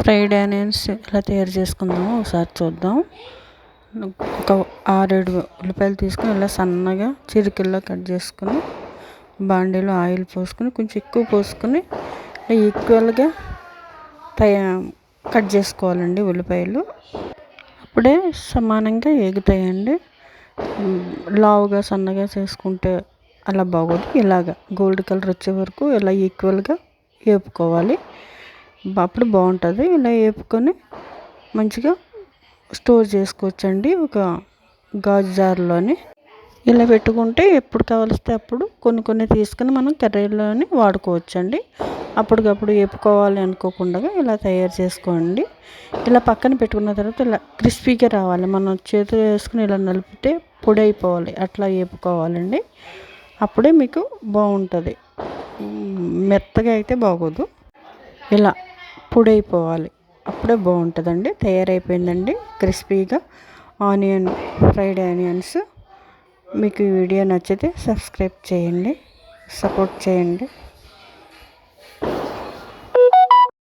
Fried onions ఎలా తయారు చేసుకుందామో ఒకసారి చూద్దాం. ఒక ఆరేడు ఉల్లిపాయలు తీసుకుని ఇలా సన్నగా చిరుకిల్లా కట్ చేసుకుని బాండీలో ఆయిల్ పోసుకొని కొంచెం ఎక్కువ పోసుకొని ఈక్వల్గా తయా కట్ చేసుకోవాలండి ఉల్లిపాయలు. అప్పుడే సమానంగా ఎగుతాయండి లావుగా సన్నగా చేసుకుంటే అలా బాగోదు. ఇలాగా గోల్డ్ కలర్ వచ్చే వరకు ఇలా ఈక్వల్గా వేపుకోవాలి అప్పుడు బాగుంటుంది. ఇలా వేపుకొని మంచిగా స్టోర్ చేసుకోవచ్చండి ఒక గాజు జార్లోని. ఇలా పెట్టుకుంటే ఎప్పుడు కావలిస్తే అప్పుడు కొన్ని కొన్ని తీసుకుని మనం కర్రీలోని వాడుకోవచ్చండి. అప్పటికప్పుడు వేపుకోవాలి అనుకోకుండా ఇలా తయారు చేసుకోండి. ఇలా పక్కన పెట్టుకున్న తర్వాత ఇలా క్రిస్పీగా రావాలి. మనం చేతులు వేసుకుని ఇలా నలిపితే పొడి అయిపోవాలి. అట్లా వేపుకోవాలండి. అప్పుడే మీకు బాగుంటుంది. మెత్తగా అయితే బాగోదు. ఇలా పొడైపోవాలి అప్పుడే బాగుంటుందండి. తయారైపోయిందండి. క్రిస్పీగా ఆనియన్ ఫ్రైడ్ ఆనియన్స్. మీకు ఈ వీడియో నచ్చితే సబ్స్క్రైబ్ చేయండి. సపోర్ట్ చేయండి.